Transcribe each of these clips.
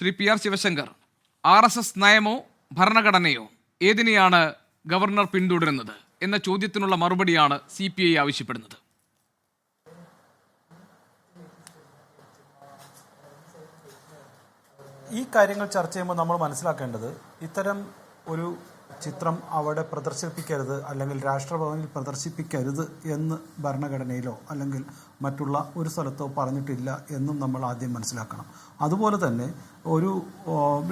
Shri P R Sivasankar R S S നയമോ ഭരണഘടനയോ ഏതിനെയാണ് governor പിന്തുടരുന്നത് എന്ന ചോദ്യത്തിനുള്ള മറുപടിയാണ് സി പി ഐ ആവശ്യപ്പെടുന്നത്. ഈ കാര്യങ്ങൾ ചർച്ച ചെയ്യുമ്പോൾ നമ്മൾ മനസ്സിലാക്കേണ്ടത് ഇത്തരം ഒരു ചിത്രം അവിടെ പ്രദർശിപ്പിക്കരുത് അല്ലെങ്കിൽ രാഷ്ട്രഭവനിൽ പ്രദർശിപ്പിക്കരുത് എന്ന് ഭരണഘടനയിലോ അല്ലെങ്കിൽ മറ്റുള്ള ഒരു സ്ഥലത്തോ പറഞ്ഞിട്ടില്ല എന്നും നമ്മൾ ആദ്യം മനസ്സിലാക്കണം. അതുപോലെ തന്നെ ഒരു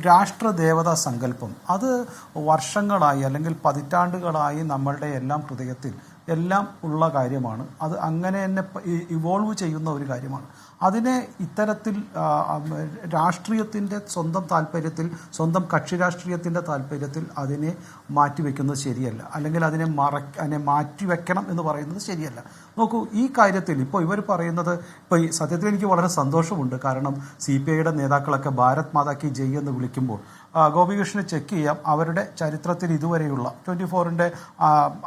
രാഷ്ട്രദേവതാ സങ്കല്പം. അത് വർഷങ്ങളായി അല്ലെങ്കിൽ പതിറ്റാണ്ടുകളായി നമ്മളുടെ എല്ലാം ഹൃദയത്തിൽ എല്ലാം ഉള്ള കാര്യമാണ്. അത് അങ്ങനെ തന്നെ ഇവോൾവ് ചെയ്യുന്ന ഒരു കാര്യമാണ്. അതിനെ ഇത്തരത്തിൽ രാഷ്ട്രീയത്തിന്റെ സ്വന്തം താല്പര്യത്തിൽ സ്വന്തം കക്ഷി രാഷ്ട്രീയത്തിന്റെ താല്പര്യത്തിൽ അതിനെ മാറ്റിവെക്കുന്നത് ശരിയല്ല. അല്ലെങ്കിൽ അതിനെ മറ അതിനെ മാറ്റിവെക്കണം എന്ന് പറയുന്നത് ശരിയല്ല. നോക്കൂ ഈ കാര്യത്തിൽ ഇപ്പോൾ ഇവർ പറയുന്നത് ഇപ്പോൾ സത്യത്തിൽ എനിക്ക് വളരെ സന്തോഷമുണ്ട്. കാരണം സി പി ഐയുടെ നേതാക്കളൊക്കെ ഭാരത് മാതാ കി ജയ് എന്ന് വിളിക്കുമ്പോൾ ഗോപികൃഷ്ണനെ ചെക്ക് ചെയ്യാം. അവരുടെ ചരിത്രത്തിൽ ഇതുവരെയുള്ള ട്വന്റി ഫോറിന്റെ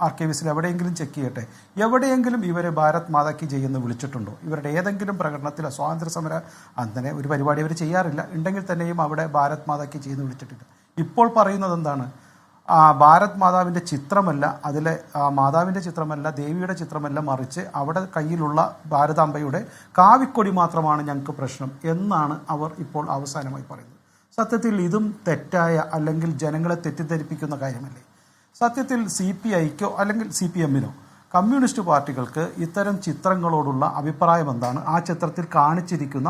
ആർക്കൈവ്സിൽ എവിടെയെങ്കിലും ചെക്ക് ചെയ്യട്ടെ. എവിടെയെങ്കിലും ഇവരെ ഭാരത് മാതാ കി ജയ് എന്ന് വിളിച്ചിട്ടുണ്ടോ? ഇവരുടെ ഏതെങ്കിലും പ്രകടനത്തിൽ സ്വാതന്ത്ര്യ സമര അങ്ങനെ ഒരു പരിപാടി അവർ ചെയ്യാറില്ല. ഉണ്ടെങ്കിൽ തന്നെയും അവിടെ ഭാരത് മാതാ കി ജയ് എന്ന് വിളിച്ചിട്ടില്ല ഇപ്പോൾ പറയുന്നത് എന്താണ്? ഭാരത് മാതാവിന്റെ ചിത്രമല്ല അതിലെ മാതാവിന്റെ ചിത്രമല്ല ദേവിയുടെ ചിത്രമല്ല മറിച്ച് അവിടെ കയ്യിലുള്ള ഭാരതാംബയുടെ കാവിക്കൊടി മാത്രമാണ് ഞങ്ങൾക്ക് പ്രശ്നം എന്നാണ് അവർ ഇപ്പോൾ അവസാനമായി പറയുന്നത്. സത്യത്തിൽ ഇതും തെറ്റായ അല്ലെങ്കിൽ ജനങ്ങളെ തെറ്റിദ്ധരിപ്പിക്കുന്ന കാര്യമല്ലേ? സത്യത്തിൽ സി പി ഐക്കോ അല്ലെങ്കിൽ സി പി എമ്മിനോ? കമ്മ്യൂണിസ്റ്റ് പാർട്ടികൾക്ക് ഇത്തരം ചിത്രങ്ങളോടുള്ള അഭിപ്രായം എന്താണ്? ആ ചിത്രത്തിൽ കാണിച്ചിരിക്കുന്ന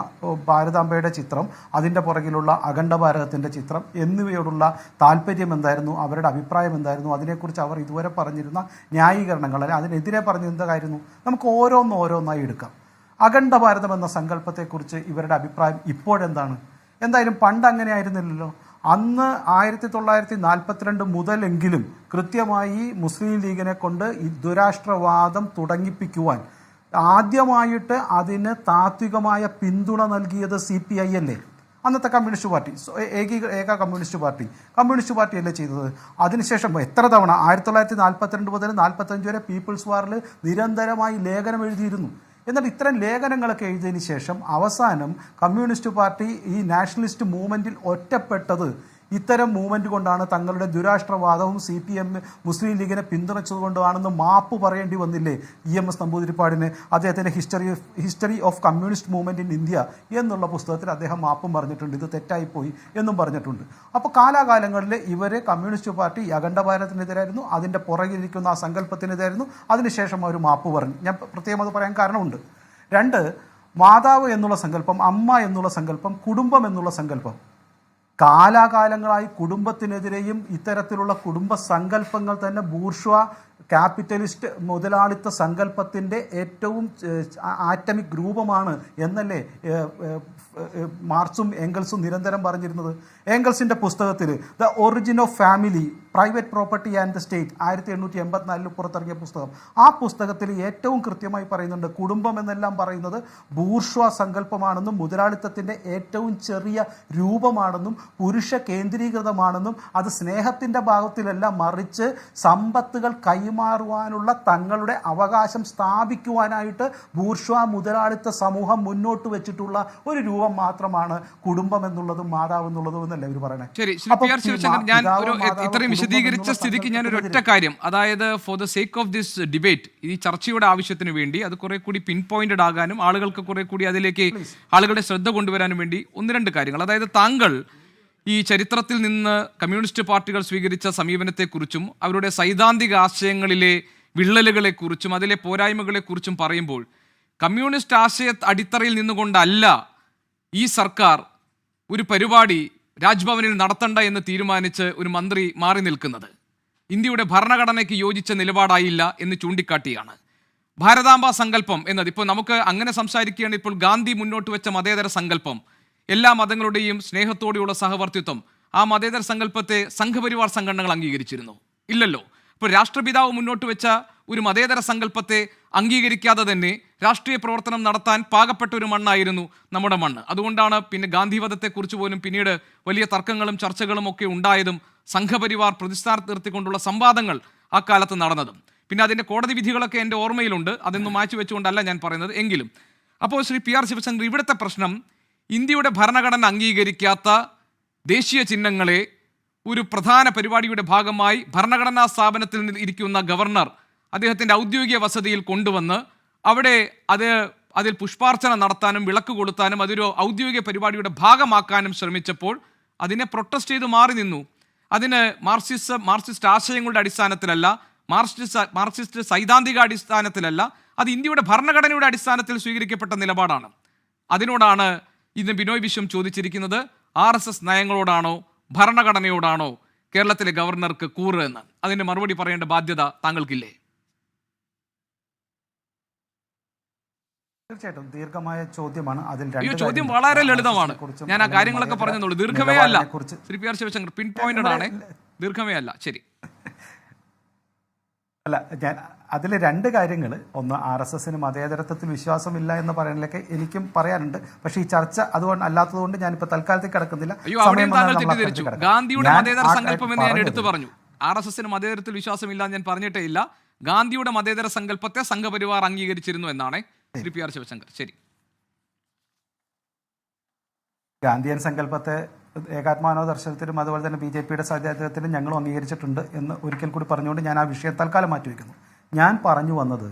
ഭാരതാംബയുടെ ചിത്രം അതിന്റെ പുറകിലുള്ള അഖണ്ഡ ഭാരതത്തിന്റെ ചിത്രം എന്നിവയോടുള്ള താല്പര്യം എന്തായിരുന്നു? അവരുടെ അഭിപ്രായം എന്തായിരുന്നു? അതിനെക്കുറിച്ച് അവർ ഇതുവരെ പറഞ്ഞിരുന്ന ന്യായീകരണങ്ങൾ അല്ലെങ്കിൽ അതിനെതിരെ പറഞ്ഞിരുന്നതായിരുന്നു നമുക്ക് ഓരോന്ന് ഓരോന്നായി എടുക്കാം. അഖണ്ഡ ഭാരതം എന്ന സങ്കല്പത്തെക്കുറിച്ച് ഇവരുടെ അഭിപ്രായം ഇപ്പോഴെന്താണ്? എന്തായാലും പണ്ട് അങ്ങനെ ആയിരുന്നില്ലല്ലോ അന്ന് ആയിരത്തി തൊള്ളായിരത്തി നാൽപ്പത്തിരണ്ട് മുതലെങ്കിലും കൃത്യമായി മുസ്ലിം ലീഗിനെ കൊണ്ട് ദുരാഷ്ട്രവാദം തുടങ്ങിപ്പിക്കുവാൻ ആദ്യമായിട്ട് അതിന് താത്വികമായ പിന്തുണ നൽകിയത് സി പി ഐ അല്ലേ? അന്നത്തെ കമ്മ്യൂണിസ്റ്റ് പാർട്ടി. ഏകീ ഏക കമ്മ്യൂണിസ്റ്റ് പാർട്ടി. കമ്മ്യൂണിസ്റ്റ് പാർട്ടിയല്ലേ ചെയ്തത്? അതിനുശേഷം എത്ര തവണ? ആയിരത്തി തൊള്ളായിരത്തി നാൽപ്പത്തിരണ്ട് മുതൽ നാൽപ്പത്തഞ്ച് വരെ പീപ്പിൾസ് വാറിൽ നിരന്തരമായി ലേഖനം എഴുതിയിരുന്നു. എന്നാൽ ഇത്തരം ലേഖനങ്ങളൊക്കെ എഴുതിയതിന് ശേഷം അവസാനം കമ്മ്യൂണിസ്റ്റ് പാർട്ടി ഈ നാഷണലിസ്റ്റ് മൂവ്മെന്റിൽ ഒറ്റപ്പെട്ടത് ഇത്തരം മൂവ്മെന്റ് കൊണ്ടാണ് തങ്ങളുടെ ദുരാഷ്ട്രവാദവും സി പി എം മുസ്ലിം ലീഗിനെ പിന്തുണച്ചതുകൊണ്ടാണെന്ന് മാപ്പ് പറയേണ്ടി വന്നില്ലേ ഇ എം എസ് നമ്പൂതിരിപ്പാടിന്? അദ്ദേഹത്തിന്റെ history history of communist movement in India എന്നുള്ള പുസ്തകത്തിൽ അദ്ദേഹം മാപ്പും പറഞ്ഞിട്ടുണ്ട്. ഇത് തെറ്റായിപ്പോയി എന്നും പറഞ്ഞിട്ടുണ്ട്. അപ്പോൾ കാലാകാലങ്ങളിൽ ഇവർ കമ്മ്യൂണിസ്റ്റ് പാർട്ടി അഖണ്ഡ ഭാരതത്തിനെതിരായിരുന്നു അതിന്റെ പുറകിലിരിക്കുന്ന ആ സങ്കല്പത്തിനെതിരായിരുന്നു. അതിനുശേഷം അവർ മാപ്പ് പറഞ്ഞു. ഞാൻ പ്രത്യേകം അത് പറയാൻ കാരണമുണ്ട്. രണ്ട് മാതാവ് എന്നുള്ള സങ്കല്പം അമ്മ എന്നുള്ള സങ്കല്പം കുടുംബം എന്നുള്ള സങ്കല്പം കാലാകാലങ്ങളായി കുടുംബത്തിനെതിരെയും ഇത്തരത്തിലുള്ള കുടുംബ സങ്കല്പങ്ങൾ തന്നെ ബൂർഷ്വ ക്യാപിറ്റലിസ്റ്റ് മുതലാളിത്ത സങ്കല്പത്തിന്റെ ഏറ്റവും ആറ്റമിക് രൂപമാണ് എന്നല്ലേ മാർക്സും എംഗൽസും നിരന്തരം പറഞ്ഞിരുന്നത്. എംഗൽസിന്റെ പുസ്തകത്തിൽ the origin of family private property and the state ആയിരത്തി എണ്ണൂറ്റി എൺപത്തിനാലിൽ പുറത്തിറങ്ങിയ പുസ്തകം. ആ പുസ്തകത്തിൽ ഏറ്റവും കൃത്യമായി പറയുന്നുണ്ട് കുടുംബം എന്നെല്ലാം പറയുന്നത് ബൂർഷ്വ സങ്കല്പമാണെന്നും മുതലാളിത്തത്തിന്റെ ഏറ്റവും ചെറിയ രൂപമാണെന്നും പുരുഷ കേന്ദ്രീകൃതമാണെന്നും അത് സ്നേഹത്തിന്റെ ഭാഗത്തിലല്ല മറിച്ച് സമ്പത്തുകൾ കൈമാറുവാനുള്ള തങ്ങളുടെ അവകാശം സ്ഥാപിക്കുവാനായിട്ട് ബൂർഷ്വ മുതലാളിത്ത സമൂഹം മുന്നോട്ട് വെച്ചിട്ടുള്ള ഒരു രൂപം മാത്രമാണ് കുടുംബം എന്നുള്ളതും മാതാവ് എന്നുള്ളതും എന്നല്ലേ ഇവർ പറയണേ. ശരി ഞാൻ ഇത്രയും വിശദീകരിച്ച സ്ഥിതിക്ക് ഞാൻ ഒരു ഒറ്റ കാര്യം അതായത് for the sake of this debate ഈ ചർച്ചയുടെ ആവശ്യത്തിന് വേണ്ടി അത് കുറെ കൂടി പിൻ പോയിന്റഡ് ആകാനും ആളുകൾക്ക് കുറെ കൂടി അതിലേക്ക് ആളുകളുടെ ശ്രദ്ധ കൊണ്ടുവരാനും വേണ്ടി ഒന്ന് രണ്ട് കാര്യങ്ങൾ. അതായത് താങ്കൾ ഈ ചരിത്രത്തിൽ നിന്ന് കമ്മ്യൂണിസ്റ്റ് പാർട്ടികൾ സ്വീകരിച്ച സമീപനത്തെക്കുറിച്ചും അവരുടെ സൈദ്ധാന്തിക ആശയങ്ങളിലെ വിള്ളലുകളെക്കുറിച്ചും അതിലെ പോരായ്മകളെക്കുറിച്ചും പറയുമ്പോൾ കമ്മ്യൂണിസ്റ്റ് ആശയ അടിത്തറയിൽ നിന്നുകൊണ്ടല്ല ഈ സർക്കാർ ഒരു പരിപാടി രാജ്ഭവനിൽ നടത്തണ്ട എന്ന് തീരുമാനിച്ച് ഒരു മന്ത്രി മാറി നിൽക്കുന്നത്. ഇന്ത്യയുടെ ഭരണഘടനയ്ക്ക് യോജിച്ച നിലപാടായില്ല എന്ന് ചൂണ്ടിക്കാട്ടിയാണ്. ഭാരതാംബ സങ്കല്പം എന്നത് ഇപ്പോൾ നമുക്ക് അങ്ങനെ സംസാരിക്കുകയാണ് ഇപ്പോൾ ഗാന്ധി മുന്നോട്ട് വെച്ച മതേതര സങ്കല്പം. എല്ലാ മതങ്ങളുടെയും സ്നേഹത്തോടെയുള്ള സഹവർത്തിത്വം ആ മതേതര സങ്കല്പത്തെ സംഘപരിവാർ സംഘടനകൾ അംഗീകരിച്ചിരുന്നു. ഇല്ലല്ലോ. ഇപ്പോൾ രാഷ്ട്രപിതാവ് മുന്നോട്ട് വെച്ച ഒരു മതേതര സങ്കല്പത്തെ അംഗീകരിക്കാതെ തന്നെ രാഷ്ട്രീയ പ്രവർത്തനം നടത്താൻ പാകപ്പെട്ട ഒരു മണ്ണായിരുന്നു നമ്മുടെ മണ്ണ്. അതുകൊണ്ടാണ് പിന്നെ ഗാന്ധിവധത്തെക്കുറിച്ച് പോലും പിന്നീട് വലിയ തർക്കങ്ങളും ചർച്ചകളും ഒക്കെ ഉണ്ടായതും സംഘപരിവാർ പ്രതിസ്ഥാനത്ത് നിർത്തിക്കൊണ്ടുള്ള സംവാദങ്ങൾ ആ കാലത്ത് നടന്നതും. പിന്നെ അതിന്റെ കോടതി വിധികളൊക്കെ എന്റെ ഓർമ്മയിലുണ്ട്. അതൊന്നും മാറ്റി വെച്ചുകൊണ്ടല്ല ഞാൻ പറയുന്നത്. എങ്കിലും അപ്പോൾ ശ്രീ പി ആർ ശിവശങ്കർ ഇവിടുത്തെ പ്രശ്നം ഇന്ത്യയുടെ ഭരണഘടന അംഗീകരിക്കാത്ത ദേശീയ ചിഹ്നങ്ങളെ ഒരു പ്രധാന പരിപാടിയുടെ ഭാഗമായി ഭരണഘടനാ സ്ഥാപനത്തിൽ ഇരിക്കുന്ന ഗവർണർ അദ്ദേഹത്തിന്റെ ഔദ്യോഗിക വസതിയിൽ കൊണ്ടുവന്ന് അവിടെ അത് അതിൽ പുഷ്പാർച്ചന നടത്താനും വിളക്ക് കൊളുത്താനും അതൊരു ഔദ്യോഗിക പരിപാടിയുടെ ഭാഗമാക്കാനും ശ്രമിച്ചപ്പോൾ അതിനെ പ്രൊട്ടസ്റ്റ് ചെയ്ത് മാറി നിന്നു. അതിന് മാർക്സിസ്റ്റ് മാർക്സിസ്റ്റ് ആശയങ്ങളുടെ അടിസ്ഥാനത്തിലല്ല മാർക്സിസ്റ്റ് മാർക്സിസ്റ്റ് സൈദ്ധാന്തിക അടിസ്ഥാനത്തിലല്ല അത് ഇന്ത്യയുടെ ഭരണഘടനയുടെ അടിസ്ഥാനത്തിൽ സ്വീകരിക്കപ്പെട്ട നിലപാടാണ്. അതിനോടാണ് ഇന്ന് ബിനോയ് വിശ്വം ചോദിച്ചിരിക്കുന്നത് ആർ എസ് എസ് നയങ്ങളോടാണോ ഭരണഘടനയോടാണോ കേരളത്തിലെ ഗവർണർക്ക് കൂറ് എന്ന്. അതിന് മറുപടി പറയേണ്ട ബാധ്യത താങ്കൾക്കില്ലേ? തീർച്ചയായിട്ടും ദീർഘമായ ചോദ്യമാണ്. അതിൽ ഈ രണ്ട് ചോദ്യം കാര്യങ്ങൾ. വളരെ ലളിതമാണ്. ഞാൻ ആ കാര്യങ്ങളൊക്കെ പറഞ്ഞതുള്ളൂ. ദീർഘമേ അല്ല. Shri P R Sivasankar pinpointed ആണ്. ദീർഘമേ അല്ല. ശരി. അല്ല ഞാൻ അതിൽ രണ്ട് കാര്യങ്ങൾ ഒന്ന് ആർ എസ് എസിന് മതേതരത്വത്തിൽ വിശ്വാസമില്ല എന്ന് പറയുന്നതിലൊക്കെ എനിക്കും പറയാനുണ്ട്. പക്ഷെ ഈ ചർച്ച അതുകൊണ്ട് അല്ലാത്തതുകൊണ്ട് ഞാനിപ്പോ തൽക്കാലത്തിൽ കിടക്കുന്നില്ല. ഗാന്ധിയുടെ മതേതര സങ്കല്പം എന്ന് ഞാൻ എടുത്തു പറഞ്ഞു. ആർ എസ് എസിന് മതേതരത്തിൽ വിശ്വാസമില്ല എന്ന് ഞാൻ പറഞ്ഞിട്ടേ ഇല്ല. ഗാന്ധിയുടെ മതേതര സങ്കല്പത്തെ സംഘപരിവാർ അംഗീകരിച്ചിരുന്നു എന്നാണ് ശ്രീ പി ആർ ശിവശങ്കർ. ശരി. ഗാന്ധിയൻ സങ്കല്പത്തെ ഏകാത്മാനോ ദർശനത്തിലും അതുപോലെ തന്നെ ബി ജെ പിയുടെ സാഹചര്യത്തിലും ഞങ്ങളും അംഗീകരിച്ചിട്ടുണ്ട് എന്ന് ഒരിക്കൽ കൂടി പറഞ്ഞുകൊണ്ട് ഞാൻ ആ വിഷയം തൽക്കാലം മാറ്റിവെക്കുന്നു. ഞാൻ പറഞ്ഞു വന്നത്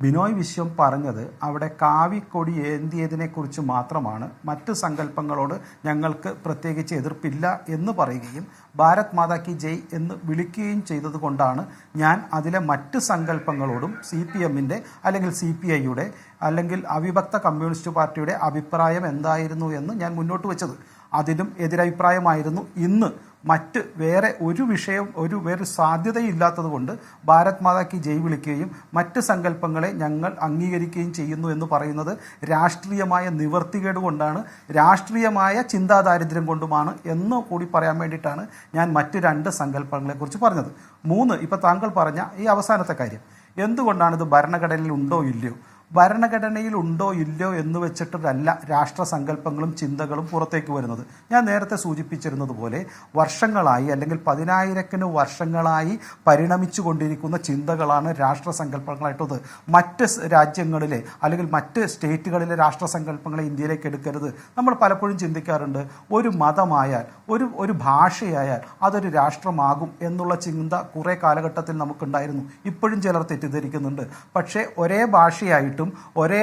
ബിനോയ് വിശ്വം പറഞ്ഞത് അവിടെ കാവിക്കൊടി ഏന്തിയതിനെക്കുറിച്ച് മാത്രമാണ്. മറ്റ് സങ്കല്പങ്ങളോട് ഞങ്ങൾക്ക് പ്രത്യേകിച്ച് എതിർപ്പില്ല എന്ന് പറയുകയും ഭാരത് മാതാ കി ജയ് എന്ന് വിളിക്കുകയും ചെയ്തതുകൊണ്ടാണ് ഞാൻ അതിലെ മറ്റ് സങ്കല്പങ്ങളോടും സി പി എമ്മിന്റെ അല്ലെങ്കിൽ സി പി ഐയുടെ അല്ലെങ്കിൽ അവിഭക്ത കമ്മ്യൂണിസ്റ്റ് പാർട്ടിയുടെ അഭിപ്രായം എന്തായിരുന്നു എന്ന് ഞാൻ മുന്നോട്ട് വെച്ചത്. അതിനും എതിരഭിപ്രായമായിരുന്നു ഇന്ന്. മറ്റ് വേറെ ഒരു വിഷയം ഒരു വേറെ സാധ്യതയില്ലാത്തത് കൊണ്ട് ഭാരത് മാതാക്ക് ജയ് വിളിക്കുകയും മറ്റ് സങ്കല്പങ്ങളെ ഞങ്ങൾ അംഗീകരിക്കുകയും ചെയ്യുന്നു എന്ന് പറയുന്നത് രാഷ്ട്രീയമായ നിവർത്തികേട് കൊണ്ടാണ് രാഷ്ട്രീയമായ ചിന്താദാരിദ്ര്യം കൊണ്ടുമാണ് എന്ന് കൂടി പറയാൻ വേണ്ടിയിട്ടാണ് ഞാൻ മറ്റ് രണ്ട് സങ്കല്പങ്ങളെക്കുറിച്ച് പറഞ്ഞത്. മൂന്ന് ഇപ്പം താങ്കൾ പറഞ്ഞ ഈ അവസാനത്തെ കാര്യം. എന്തുകൊണ്ടാണ് ഇത് ഭരണഘടനയിൽ ഉണ്ടോ ഇല്ലയോ? ഭരണഘടനയിൽ ഉണ്ടോ ഇല്ലയോ എന്ന് വെച്ചിട്ടല്ല രാഷ്ട്രസങ്കല്പങ്ങളും ചിന്തകളും പുറത്തേക്ക് വരുന്നത്. ഞാൻ നേരത്തെ സൂചിപ്പിച്ചിരുന്നത് പോലെ വർഷങ്ങളായി അല്ലെങ്കിൽ പതിനായിരക്കിന് വർഷങ്ങളായി പരിണമിച്ചു കൊണ്ടിരിക്കുന്ന ചിന്തകളാണ് രാഷ്ട്രസങ്കല്പങ്ങളായിട്ടത് മറ്റ് രാജ്യങ്ങളിലെ അല്ലെങ്കിൽ മറ്റ് സ്റ്റേറ്റുകളിലെ രാഷ്ട്രസങ്കല്പങ്ങളെ ഇന്ത്യയിലേക്ക് എടുക്കരുത്. നമ്മൾ പലപ്പോഴും ചിന്തിക്കാറുണ്ട് ഒരു മതമായാൽ ഒരു ഒരു ഭാഷയായാൽ അതൊരു രാഷ്ട്രമാകും എന്നുള്ള ചിന്ത കുറേ കാലഘട്ടത്തിൽ നമുക്കുണ്ടായിരുന്നു. ഇപ്പോഴും ചിലർ തെറ്റിദ്ധരിക്കുന്നുണ്ട്. പക്ഷേ ഒരേ ഭാഷയായിട്ടും ഒരേ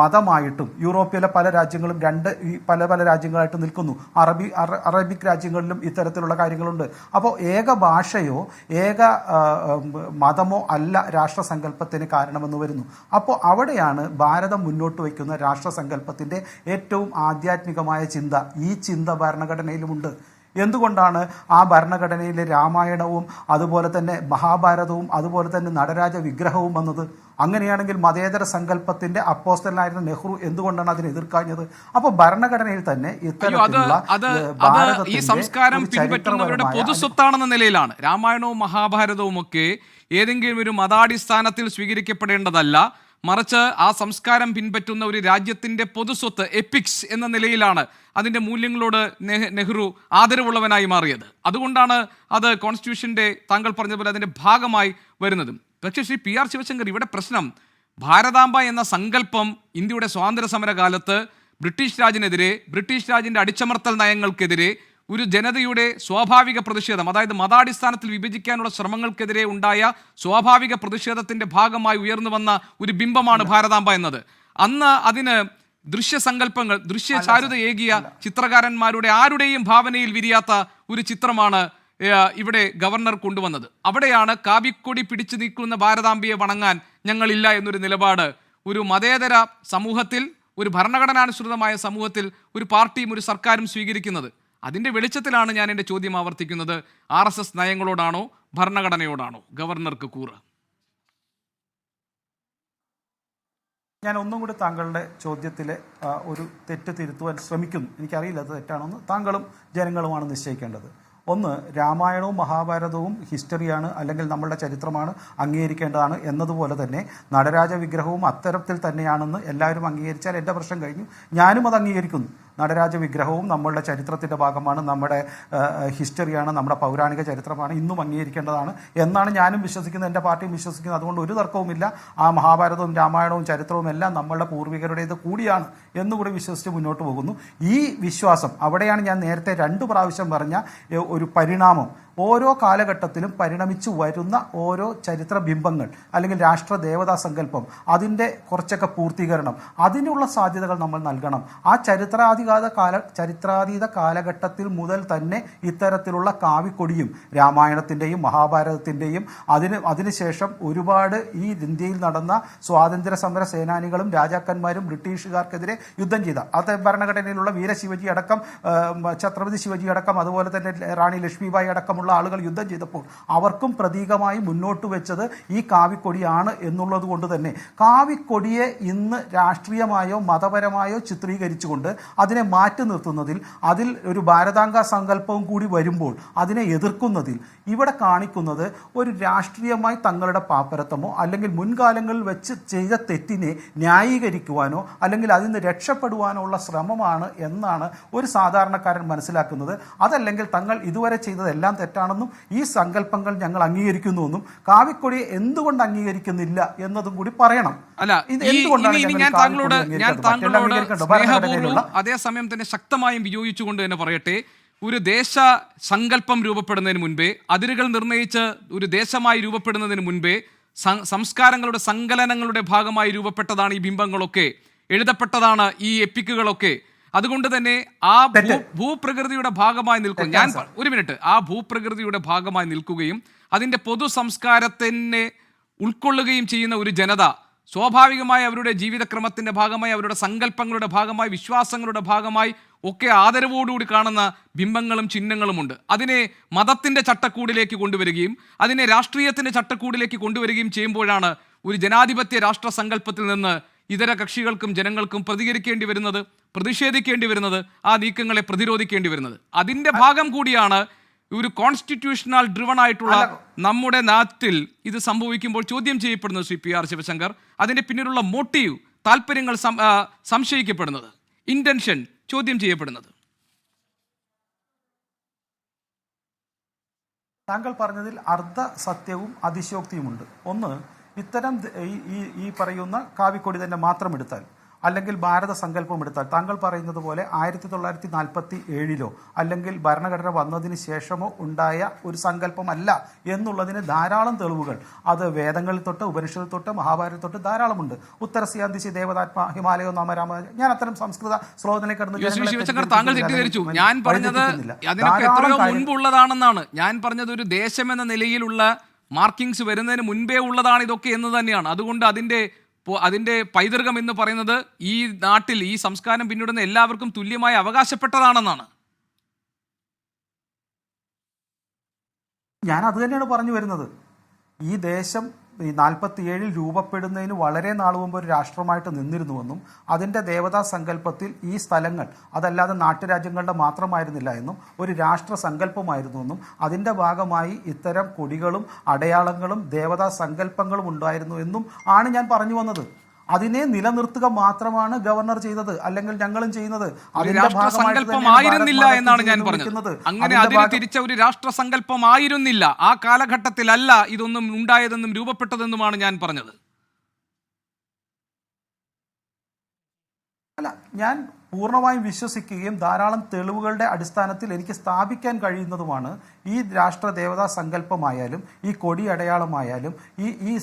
മതമായിട്ടും യൂറോപ്പിലെ പല രാജ്യങ്ങളും രണ്ട് പല പല രാജ്യങ്ങളായിട്ട് നിൽക്കുന്നു. അറബി അറബിക് രാജ്യങ്ങളിലും ഇത്തരത്തിലുള്ള കാര്യങ്ങളുണ്ട്. അപ്പോൾ ഏക ഭാഷയോ ഏക മതമോ അല്ല രാഷ്ട്രസങ്കല്പത്തിന് കാരണമെന്ന് വരുന്നു. അപ്പോൾ അവിടെയാണ് ഭാരതം മുന്നോട്ട് വയ്ക്കുന്ന രാഷ്ട്രസങ്കല്പത്തിന്റെ ഏറ്റവും ആധ്യാത്മികമായ ചിന്ത. ഈ ചിന്ത ഭരണഘടനയിലുമുണ്ട്. എന്തുകൊണ്ടാണ് ആ ഭരണഘടനയിലെ രാമായണവും അതുപോലെ തന്നെ മഹാഭാരതവും അതുപോലെ തന്നെ നടരാജ വിഗ്രഹവും വന്നത്? അങ്ങനെയാണെങ്കിൽ മതേതര സങ്കല്പത്തിന്റെ അപ്പോസ്റ്റലായിരുന്ന നെഹ്റു എന്തുകൊണ്ടാണ് അതിനെ എതിർക്കാഞ്ഞത്? അപ്പൊ ഭരണഘടനയിൽ തന്നെ ഇത്തരത്തിലുള്ള ഈ സംസ്കാരം പിൻപറ്റുന്നവരുടെ പൊതുസ്വത്താണെന്ന നിലയിലാണ്. രാമായണവും മഹാഭാരതവും ഒക്കെ ഏതെങ്കിലും ഒരു മതാടിസ്ഥാനത്തിൽ സ്വീകരിക്കപ്പെടേണ്ടതല്ല. മറിച്ച് ആ സംസ്കാരം പിൻപറ്റുന്ന ഒരു രാജ്യത്തിന്റെ പൊതുസ്വത്ത് എപ്പിക്സ് എന്ന നിലയിലാണ് അതിന്റെ മൂല്യങ്ങളോട് നെഹ്റു ആദരവുള്ളവനായി മാറിയത്. അതുകൊണ്ടാണ് അത് കോൺസ്റ്റിറ്റ്യൂഷന്റെ താങ്കൾ പറഞ്ഞതുപോലെ അതിന്റെ ഭാഗമായി വരുന്നതും. പക്ഷേ ശ്രീ പി ആർ ശിവശങ്കർ ഇവിടെ പ്രശ്നം. ഭാരതാംബ എന്ന സങ്കല്പം ഇന്ത്യയുടെ സ്വാതന്ത്ര്യ സമര കാലത്ത് ബ്രിട്ടീഷ് രാജിനെതിരെ ബ്രിട്ടീഷ് രാജിന്റെ അടിച്ചമർത്തൽ നയങ്ങൾക്കെതിരെ ഒരു ജനതയുടെ സ്വാഭാവിക പ്രതിഷേധം അതായത് മതാടിസ്ഥാനത്തിൽ വിഭജിക്കാനുള്ള ശ്രമങ്ങൾക്കെതിരെ ഉണ്ടായ സ്വാഭാവിക പ്രതിഷേധത്തിന്റെ ഭാഗമായി ഉയർന്നു വന്ന ഒരു ബിംബമാണ് ഭാരതാംബ എന്നത്. അന്ന് അതിന് ദൃശ്യസങ്കല്പങ്ങൾ ദൃശ്യ ചാരുത ഏകിയ ചിത്രകാരന്മാരുടെ ആരുടെയും ഭാവനയിൽ വിരിയാത്ത ഒരു ചിത്രമാണ് ഇവിടെ ഗവർണർ കൊണ്ടുവന്നത്. അവിടെയാണ് കാവിക്കൊടി പിടിച്ചു നീക്കുന്ന ഭാരതാംബിയെ വണങ്ങാൻ ഞങ്ങളില്ല എന്നൊരു നിലപാട്. ഒരു മതേതര സമൂഹത്തിൽ ഒരു ഭരണഘടനാനുസൃതമായ സമൂഹത്തിൽ ഒരു പാർട്ടിയും ഒരു സർക്കാരും സ്വീകരിക്കുന്നത്. അതിന്റെ വെളിച്ചത്തിലാണ് ഞാൻ എന്റെ ചോദ്യം ആവർത്തിക്കുന്നത്. ആർ എസ് എസ് നയങ്ങളോടാണോ ഭരണഘടനയോടാണോ? ഗവർണർക്ക് കൂറ്. ഞാൻ ഒന്നും കൂടി താങ്കളുടെ ചോദ്യത്തിലെ ഒരു തെറ്റ് തിരുത്തുവാൻ ശ്രമിക്കുന്നു. എനിക്കറിയില്ല അത് തെറ്റാണെന്ന്. താങ്കളും ജനങ്ങളുമാണ് നിശ്ചയിക്കേണ്ടത്. ഒന്ന് രാമായണവും മഹാഭാരതവും ഹിസ്റ്ററിയാണ് അല്ലെങ്കിൽ നമ്മളുടെ ചരിത്രമാണ് അംഗീകരിക്കേണ്ടതാണ് എന്നതുപോലെ തന്നെ നടരാജ വിഗ്രഹവും അത്തരത്തിൽ തന്നെയാണെന്ന് എല്ലാവരും അംഗീകരിച്ചാൽ എന്റെ പ്രശ്നം കഴിഞ്ഞു. ഞാനും അത് അംഗീകരിക്കുന്നു. നടരാജ വിഗ്രഹവും നമ്മളുടെ ചരിത്രത്തിന്റെ ഭാഗമാണ് നമ്മുടെ ഹിസ്റ്ററിയാണ് നമ്മുടെ പൗരാണിക ചരിത്രമാണ് ഇന്നും അംഗീകരിക്കേണ്ടതാണ് എന്നാണ് ഞാനും വിശ്വസിക്കുന്നത് എന്റെ പാർട്ടിയും വിശ്വസിക്കുന്നത്. അതുകൊണ്ട് ഒരു തർക്കവുമില്ല. ആ മഹാഭാരതവും രാമായണവും ചരിത്രവും എല്ലാം നമ്മളുടെ പൂർവികരുടേത് കൂടിയാണ് എന്നുകൂടി വിശ്വസിച്ച് മുന്നോട്ട് പോകുന്നു. ഈ വിശ്വാസം അവിടെയാണ് ഞാൻ നേരത്തെ രണ്ട് പ്രാവശ്യം പറഞ്ഞ ഒരു പരിണാമം. ഓരോ കാലഘട്ടത്തിലും പരിണമിച്ചു വരുന്ന ഓരോ ചരിത്ര ബിംബങ്ങൾ അല്ലെങ്കിൽ രാഷ്ട്ര ദേവതാ സങ്കല്പം അതിന്റെ കുറച്ചൊക്കെ പൂർത്തീകരണം അതിനുള്ള സാധ്യതകൾ നമ്മൾ നൽകണം. ആ ചരിത്രാധികാത കാല ചരിത്രാതീത കാലഘട്ടത്തിൽ മുതൽ തന്നെ ഇത്തരത്തിലുള്ള കാവിക്കൊടിയും രാമായണത്തിന്റെയും മഹാഭാരതത്തിന്റെയും അതിന് അതിനുശേഷം ഒരുപാട് ഈ ഇന്ത്യയിൽ നടന്ന സ്വാതന്ത്ര്യ സമര സേനാനികളും രാജാക്കന്മാരും ബ്രിട്ടീഷുകാർക്കെതിരെ യുദ്ധം ചെയ്ത. അത് ഭരണഘടനയിലുള്ള വീരശിവജി അടക്കം ഛത്രപതി ശിവജി അടക്കം അതുപോലെ തന്നെ റാണി ലക്ഷ്മിബായി അടക്കമുള്ള ആളുകൾ യുദ്ധം ചെയ്തപ്പോൾ അവർക്കും പ്രതീകമായി മുന്നോട്ട് വെച്ചത് ഈ കാവിക്കൊടിയാണ് എന്നുള്ളത് കൊണ്ട് തന്നെ. കാവിക്കൊടിയെ ഇന്ന് രാഷ്ട്രീയമായോ മതപരമായോ ചിത്രീകരിച്ചുകൊണ്ട് അതിനെ മാറ്റി നിർത്തുന്നതിൽ അതിൽ ഒരു ഭാരതാംഗ സങ്കല്പവും കൂടി വരുമ്പോൾ അതിനെ എതിർക്കുന്നതിൽ ഇവിടെ കാണിക്കുന്നത് ഒരു രാഷ്ട്രീയമായി തങ്ങളുടെ പാപ്പരത്തമോ അല്ലെങ്കിൽ മുൻകാലങ്ങളിൽ വെച്ച് ചെയ്ത തെറ്റിനെ ന്യായീകരിക്കുവാനോ അല്ലെങ്കിൽ അതിൽ നിന്ന് രക്ഷപ്പെടുവാനോ ഉള്ള ശ്രമമാണ് എന്നാണ് ഒരു സാധാരണക്കാരൻ മനസ്സിലാക്കുന്നത്. അതല്ലെങ്കിൽ തങ്ങൾ ഇതുവരെ ചെയ്തതെല്ലാം തെറ്റാണെന്നും ഈ സങ്കല്പങ്ങൾ ഞങ്ങൾ അംഗീകരിക്കുന്നുവെന്നും കാവിക്കൊടി എന്തുകൊണ്ട് അംഗീകരിക്കുന്നില്ല എന്നതും കൂടി പറയണം. അല്ല ഇത് എന്തുകൊണ്ടാണ് ഞാൻ താങ്കളോട് ഞാൻ താങ്കളോട്? സ്നേഹപൂർവം അതേസമയം തന്നെ ശക്തമായും വിയോജിച്ചുകൊണ്ട് തന്നെ പറയട്ടെ ഒരു ദേശ സങ്കല്പം രൂപപ്പെടുന്നതിന് മുൻപേ അതിരുകൾ നിർണയിച്ച് ഒരു ദേശമായി രൂപപ്പെടുന്നതിന് മുൻപേ സംസ്കാരങ്ങളുടെ സങ്കലനങ്ങളുടെ ഭാഗമായി രൂപപ്പെട്ടതാണ് ഈ ബിംബങ്ങളൊക്കെ എഴുതപ്പെട്ടതാണ് ഈ എപ്പിക്കുകളൊക്കെ. അതുകൊണ്ട് തന്നെ ആ ഭൂ ഭൂപ്രകൃതിയുടെ ഭാഗമായി നിൽക്കും. ഞാൻ ഒരു മിനിറ്റ്. ആ ഭൂപ്രകൃതിയുടെ ഭാഗമായി നിൽക്കുകയും അതിന്റെ പൊതു സംസ്കാരത്തിനെ ഉൾക്കൊള്ളുകയും ചെയ്യുന്ന ഒരു ജനത സ്വാഭാവികമായി അവരുടെ ജീവിതക്രമത്തിന്റെ ഭാഗമായി അവരുടെ സങ്കല്പങ്ങളുടെ ഭാഗമായി വിശ്വാസങ്ങളുടെ ഭാഗമായി ഒക്കെ ആദരവോടുകൂടി കാണുന്ന ബിംബങ്ങളും ചിഹ്നങ്ങളുമുണ്ട് അതിനെ മതത്തിന്റെ ചട്ടക്കൂടിലേക്ക് കൊണ്ടുവരികയും അതിനെ രാഷ്ട്രീയത്തിന്റെ ചട്ടക്കൂടിലേക്ക് കൊണ്ടുവരികയും ചെയ്യുമ്പോഴാണ് ഒരു ജനാധിപത്യ രാഷ്ട്ര സങ്കല്പത്തിൽ നിന്ന് ഇതര കക്ഷികൾക്കും ജനങ്ങൾക്കും പ്രതികരിക്കേണ്ടി വരുന്നത് പ്രതിഷേധിക്കേണ്ടി വരുന്നത് ആ നീക്കങ്ങളെ പ്രതിരോധിക്കേണ്ടി വരുന്നത്. അതിന്റെ ഭാഗം കൂടിയാണ് ഒരു കോൺസ്റ്റിറ്റ്യൂഷണൽ ഡ്രിവൺ ആയിട്ടുള്ള നമ്മുടെ നാട്ടിൽ ഇത് സംഭവിക്കുമ്പോൾ ചോദ്യം ചെയ്യപ്പെടുന്നത് ശ്രീ പി ആർ ശിവശങ്കർ. അതിന്റെ പിന്നിലുള്ള മോട്ടീവ് താല്പര്യങ്ങൾ സംശയിക്കപ്പെടുന്നത്. ഇന്റൻഷൻ ചോദ്യം ചെയ്യപ്പെടുന്നത്. താങ്കൾ പറഞ്ഞതിൽ അർദ്ധ സത്യവും അതിശോക്തിയുമുണ്ട് ഒന്ന് ഇത്തരം ഈ- ഈ പറയുന്ന കാവിക്കൊടി തന്നെ മാത്രം എടുത്താൽ അല്ലെങ്കിൽ ഭാരത സങ്കല്പം എടുത്താൽ താങ്കൾ പറയുന്നത് പോലെ ആയിരത്തി തൊള്ളായിരത്തി നാൽപ്പത്തി ഏഴിലോ അല്ലെങ്കിൽ ഭരണഘടന വന്നതിന് ശേഷമോ ഉണ്ടായ ഒരു സങ്കല്പമല്ല എന്നുള്ളതിന് ധാരാളം തെളിവുകൾ. അത് വേദങ്ങളിൽ തൊട്ട് ഉപനിഷത്തിൽ തൊട്ട് മഹാഭാരത തൊട്ട് ധാരാളമുണ്ട്. ഉത്തരസ്യാന്തിശി ദേവതാത്മ ഹിമാലയോ നാമരാമ ഞാൻ അത്തരം സംസ്കൃത ശ്ലോകത്തിനെ കടന്ന് താങ്കൾ തെറ്റിദ്ധരിച്ചു ഞാൻ പറഞ്ഞത് മുൻപുള്ളതാണെന്നാണ്. ഞാൻ പറഞ്ഞത് ഒരു ദേശം എന്ന നിലയിലുള്ള മാർക്കിങ്സ് വരുന്നതിന് മുൻപേ ഉള്ളതാണ് ഇതൊക്കെ എന്ന് തന്നെയാണ്. അതുകൊണ്ട് അതിന്റെ അതിന്റെ പൈതൃകം എന്ന് പറയുന്നത് ഈ നാട്ടിൽ ഈ സംസ്കാരം പിന്നിടുന്ന എല്ലാവർക്കും തുല്യമായി അവകാശപ്പെട്ടതാണെന്നാണ്. ഞാൻ അത് തന്നെയാണ് പറഞ്ഞു വരുന്നത്. ഈ ദേശം ഈ നാൽപ്പത്തിയേഴിൽ രൂപപ്പെടുന്നതിന് വളരെ നാൾ മുമ്പ് ഒരു രാഷ്ട്രമായിട്ട് നിന്നിരുന്നുവെന്നും അതിന്റെ ദേവതാ സങ്കല്പത്തിൽ ഈ സ്ഥലങ്ങൾ അതല്ലാതെ നാട്ടുരാജ്യങ്ങളുടെ മാത്രമായിരുന്നില്ല എന്നും ഒരു രാഷ്ട്ര സങ്കല്പമായിരുന്നുവെന്നും അതിന്റെ ഭാഗമായി ഇത്തരം കൊടികളും അടയാളങ്ങളും ദേവതാ സങ്കല്പങ്ങളും ഉണ്ടായിരുന്നു എന്നും ആണ് ഞാൻ പറഞ്ഞു വന്നത്. അതിനെ നിലനിർത്തുക മാത്രമാണ് ഗവർണർ ചെയ്തത് അല്ലെങ്കിൽ ഞങ്ങളും ചെയ്യുന്നത്. അതിന്റെ എന്നാണ് ഞാൻ പറഞ്ഞത്. അങ്ങനെ അതിന് തിരിച്ച ഒരു രാഷ്ട്ര സങ്കല്പമായിരുന്നില്ല ആ കാലഘട്ടത്തിലല്ല ഇതൊന്നും ഉണ്ടായതെന്നും രൂപപ്പെട്ടതെന്നുമാണ് ഞാൻ പറഞ്ഞത്. അല്ല ഞാൻ പൂർണമായും വിശ്വസിക്കുകയും ധാരാളം തെളിവുകളുടെ അടിസ്ഥാനത്തിൽ എനിക്ക് സ്ഥാപിക്കാൻ കഴിയുന്നതുമാണ് ഈ രാഷ്ട്ര ദേവതാ സങ്കല്പമായാലും ഈ കൊടി അടയാളമായാലും ഈ ഈ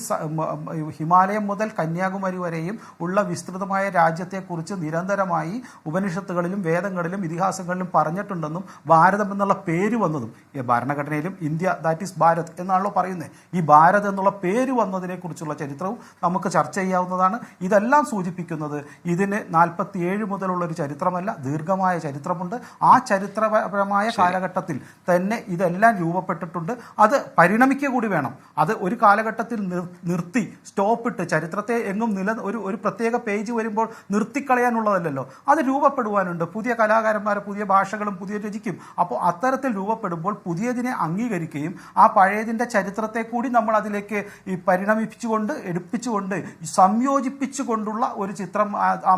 ഹിമാലയം മുതൽ കന്യാകുമാരി വരെയും ഉള്ള വിസ്തൃതമായ രാജ്യത്തെക്കുറിച്ച് നിരന്തരമായി ഉപനിഷത്തുകളിലും വേദങ്ങളിലും ഇതിഹാസങ്ങളിലും പറഞ്ഞിട്ടുണ്ടെന്നും ഭാരതം എന്നുള്ള പേര് വന്നതും ഈ ഭരണഘടനയിലും ഇന്ത്യ ദാറ്റ് ഈസ് ഭാരത് എന്നാണല്ലോ പറയുന്നത് ഈ ഭാരത് എന്നുള്ള പേര് വന്നതിനെക്കുറിച്ചുള്ള ചരിത്രവും നമുക്ക് ചർച്ച ചെയ്യാവുന്നതാണ്. ഇതെല്ലാം സൂചിപ്പിക്കുന്നത് ഇതിന് നാൽപ്പത്തിയേഴ് മുതലുള്ള ഒരു ചരിത്രമല്ല ദീർഘമായ ചരിത്രമുണ്ട്. ആ ചരിത്രപരമായ കാലഘട്ടത്തിൽ തന്നെ ഇതെല്ലാം രൂപപ്പെട്ടിട്ടുണ്ട്. അത് പരിണമിക്കുക കൂടി വേണം. അത് ഒരു കാലഘട്ടത്തിൽ നിർത്തി സ്റ്റോപ്പ് ഇട്ട് ചരിത്രത്തെ എങ്ങും നില ഒരു ഒരു പ്രത്യേക പേജ് വരുമ്പോൾ നിർത്തിക്കളയാനുള്ളതല്ലോ അത് രൂപപ്പെടുവാനുണ്ട്. പുതിയ കലാകാരന്മാർ പുതിയ ഭാഷകളും പുതിയ രചിക്കും. അപ്പോൾ അത്തരത്തിൽ രൂപപ്പെടുമ്പോൾ പുതിയതിനെ അംഗീകരിക്കുകയും ആ പഴയതിന്റെ ചരിത്രത്തെ കൂടി നമ്മൾ അതിലേക്ക് ഈ പരിണമിപ്പിച്ചുകൊണ്ട് എടുപ്പിച്ചുകൊണ്ട് സംയോജിപ്പിച്ചുകൊണ്ടുള്ള ഒരു ചിത്രം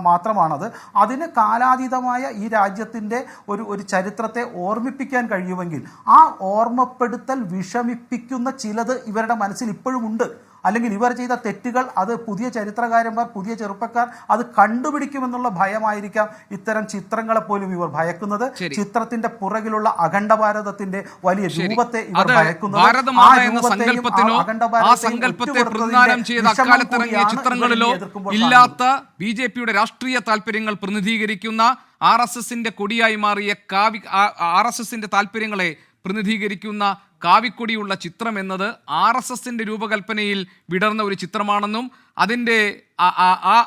മാത്രമാണത്. അതിന് കാലാതീതമായ ഈ രാജ്യത്തിന്റെ ഒരു ഒരു ചരിത്രത്തെ ഓർമ്മിപ്പിക്കാൻ കഴിയുമെങ്കിൽ ആ ഓർമ്മപ്പെടുത്തൽ വിഷമിപ്പിക്കുന്ന ചിലത് ഇവരുടെ മനസ്സിൽ ഇപ്പോഴും ഉണ്ട്. അല്ലെങ്കിൽ ഇവർ ചെയ്ത തെറ്റുകൾ അത് പുതിയ ചരിത്രകാരന്മാർ പുതിയ ചെറുപ്പക്കാർ അത് കണ്ടുപിടിക്കുമെന്നുള്ള ഭയമായിരിക്കാം ഇത്തരം ചിത്രങ്ങളെ പോലും ഇവർ ഭയക്കുന്നത്. ചിത്രത്തിന്റെ പുറകിലുള്ള അഖണ്ഡ ഭാരതത്തിന്റെ വലിയ രൂപത്തെ ഇവർ ഭയക്കുന്നത്. ആ രൂപത്തെയും അഖണ്ഡ ചിത്രങ്ങളിലോ ഇല്ലാത്ത ബി ജെ പിയുടെ രാഷ്ട്രീയ താല്പര്യങ്ങൾ പ്രതിനിധീകരിക്കുന്ന ആർ എസ് എസിന്റെ കൊടിയായി മാറിയ കാവി ആർ എസ് എസിന്റെ താല്പര്യങ്ങളെ പ്രതിനിധീകരിക്കുന്ന കാവിക്കൊടിയുള്ള ചിത്രം എന്നത് ആർ എസ് എസിന്റെ രൂപകൽപ്പനയിൽ വിടർന്ന ഒരു ചിത്രമാണെന്നും അതിന്റെ ആ-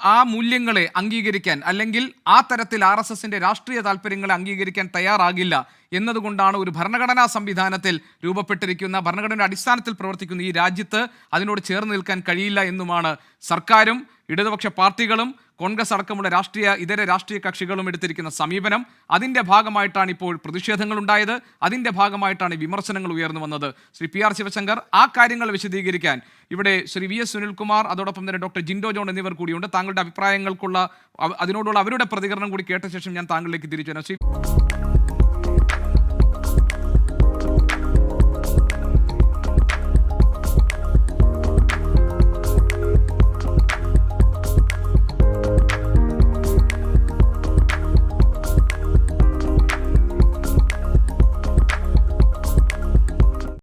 ആ- മൂല്യങ്ങളെ അംഗീകരിക്കാൻ അല്ലെങ്കിൽ ആ തരത്തിൽ ആർ എസ് എസിന്റെ രാഷ്ട്രീയ താല്പര്യങ്ങളെ അംഗീകരിക്കാൻ തയ്യാറാകില്ല എന്നതുകൊണ്ടാണ് ഒരു ഭരണഘടനാ സംവിധാനത്തിൽ രൂപപ്പെട്ടിരിക്കുന്ന ഭരണഘടനയുടെ അടിസ്ഥാനത്തിൽ പ്രവർത്തിക്കുന്ന ഈ രാജ്യത്ത് അതിനോട് ചേർന്ന് നിൽക്കാൻ കഴിയില്ല എന്നുമാണ് സർക്കാരും ഇടതുപക്ഷ പാർട്ടികളും കോൺഗ്രസ് അടക്കമുള്ള രാഷ്ട്രീയ ഇതര രാഷ്ട്രീയ കക്ഷികളും എടുത്തിരിക്കുന്ന സമീപനം അതിന്റെ ഭാഗമായിട്ടാണ് ഇപ്പോൾ പ്രതിഷേധങ്ങൾ ഉണ്ടായത് അതിന്റെ ഭാഗമായിട്ടാണ് വിമർശനങ്ങൾ ഉയർന്നു വന്നത്. ശ്രീ പി ആർ ശിവശങ്കർ ആ കാര്യങ്ങൾ വിശദീകരിക്കാൻ ഇവിടെ ശ്രീ വി എസ് സുനിൽകുമാർ അതോടൊപ്പം തന്നെ ഡോക്ടർ ജിൻഡോ ജോൺ എന്നിവർ കൂടിയുണ്ട്. താങ്കളുടെ അഭിപ്രായങ്ങൾക്കുള്ള അതിനോടുള്ള അവരുടെ പ്രതികരണം കൂടി കേട്ട ശേഷം ഞാൻ താങ്കളിലേക്ക് തിരിച്ചു വരാം. ശ്രീ